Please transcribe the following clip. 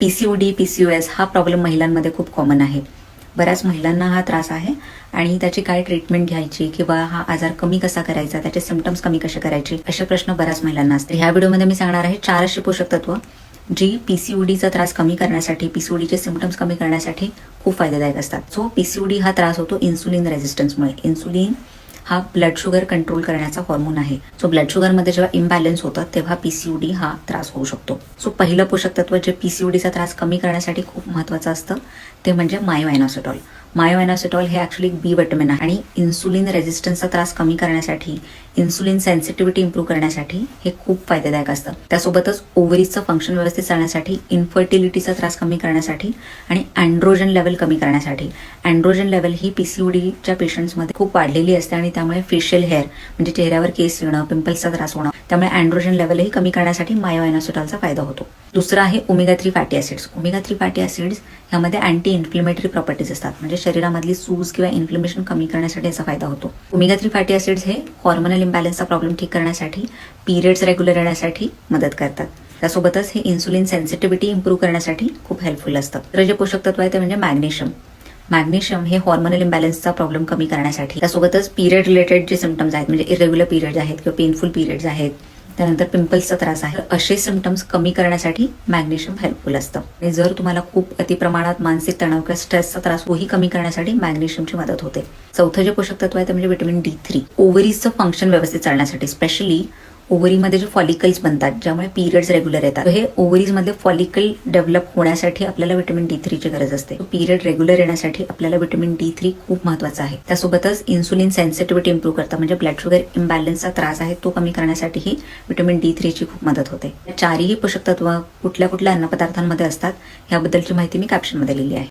PCUD P C U S हा problem महिलांमध्ये खूप कॉमन आहे. बऱ्याच महिलांना हा त्रास आहे आणि त्याची काय ट्रीटमेंट घ्यायची किंवा हा आजार कमी कसा करायचा त्याचे सिमटम्स कमी कसे करायचे असे प्रश्न बऱ्याच महिलांना असते ह्या व्हिडिओमध्ये मी सांगणार आहे चार अशी पोषक तत्व जी पीसीओडीचा त्रास कमी करण्यासाठी पीसीओडीचे सिमटम्स कमी करण्यासाठी खूप फायदेदायक असतात. सो पीसीओडी हा त्रास होतो इन्सुलिन रेझिस्टन्समुळे इन्सुलिन हा ब्लड शुगर कंट्रोल करण्याचा हॉर्मोन आहे. सो ब्लड शुगरमध्ये जेव्हा इम्बॅलन्स होतं तेव्हा पीसीओडी हा त्रास होऊ शकतो. सो पहिलं पोषक तत्व जे पीसीओडीचा त्रास कमी करण्यासाठी खूप महत्वाचं असतं ते म्हणजे मायवायनॉसिटॉल मायोएनासिटॉल हे ॲक्च्युली बी विटॅमिन आहे. आणि इन्सुलिन रेझिस्टन्सचा त्रास कमी करण्यासाठी इन्सुलिन सेन्सिटिव्हिटी इम्प्रूव्ह करण्यासाठी हे खूप फायदेदायक असतं. त्यासोबतच ओव्हरीजचं फंक्शन व्यवस्थित चालण्यासाठी इन्फर्टिलिटीचा त्रास कमी करण्यासाठी आणि अँड्रोजन लेवल कमी करण्यासाठी. अँड्रोजन लेवल ही पीसीओडीच्या पेशंट्समध्ये खूप वाढलेली असते आणि त्यामुळे फेशियल हेअर म्हणजे चेहऱ्यावर केस येणं पिंपल्सचा त्रास होणं त्यामुळे अँड्रोजन लेवलही कमी करण्यासाठी मायोएनासिटॉलचा फायदा होतो. दुसरा आहे omega three fatty acids omega three fatty acids ह्यामध्ये अँटी इन्फ्लेमेटरी प्रॉपर्टीज असतात. म्हणजे शरीरामधली सूज किंवा इन्फ्लेमेशन कमी करण्यासाठी याचा फायदा होतो. ओमेगा थ्री फॅटी ऍसिड्स हे हॉर्मोनल इम्बॅलन्सचा प्रॉब्लेम ठीक करण्यासाठी पिरियड्स रेग्युलर येण्यासाठी मदत करतात. त्यासोबतच हे इन्सुलिन सेन्सिटिव्हिटी इम्प्रूव्ह करण्यासाठी खूप हेल्पफुल असतात तर जे पोषक तत्व आहे ते म्हणजे मॅग्नेशियम मॅग्नेशियम हे हॉर्मोनल इम्बॅलन्सचा प्रॉब्लेम कमी करण्यासाठी. त्यासोबतच पिरियड रिलेटेड जे सिमटम्स आहेत म्हणजे इरेग्युलर पिरियड आहेत किंवा पेनफुल पिरियड्स आहेत त्यानंतर पिंपल्सचा त्रास आहे. असे सिमटम्स कमी करण्यासाठी मॅग्नेशियम हेल्पफुल असतं. आणि जर तुम्हाला खूप अतिप्रमाणात मानसिक तणाव किंवा स्ट्रेसचा त्रास तोही कमी करण्यासाठी मॅग्नेशियमची मदत होते. चौथं जे पोषक तत्व आहे ते म्हणजे विटॅमिन डी थ्री ओव्हरीजचं फंक्शन व्यवस्थित चालण्यासाठी स्पेशली ओव्हरीमध्ये जे फॉलिकल्स बनतात ज्यामुळे पिरियड्स रेग्युलर येतात. हे ओव्हरीजमध्ये फॉलिकल डेव्हलप होण्यासाठी आपल्याला विटॅमिन डी थ्रीची गरज असते. पिरियड रेग्युलर येण्यासाठी आपल्याला विटॅमिन डी थ्री खूप महत्त्वाचा आहे. त्यासोबतच इन्सुलिन सेन्सिटिव्हिटी इम्प्रूव्ह करता म्हणजे ब्लड शुगर इम्बॅलन्सचा त्रास आहे तो कमी करण्यासाठीही विटॅमिन डी थ्रीची खूप मदत होते. चारही पोषक तत्व कुठल्या कुठल्या अन्नपदार्थांमध्ये असतात याबद्दलची माहिती मी कॅप्शनमध्ये लिहिली आहे.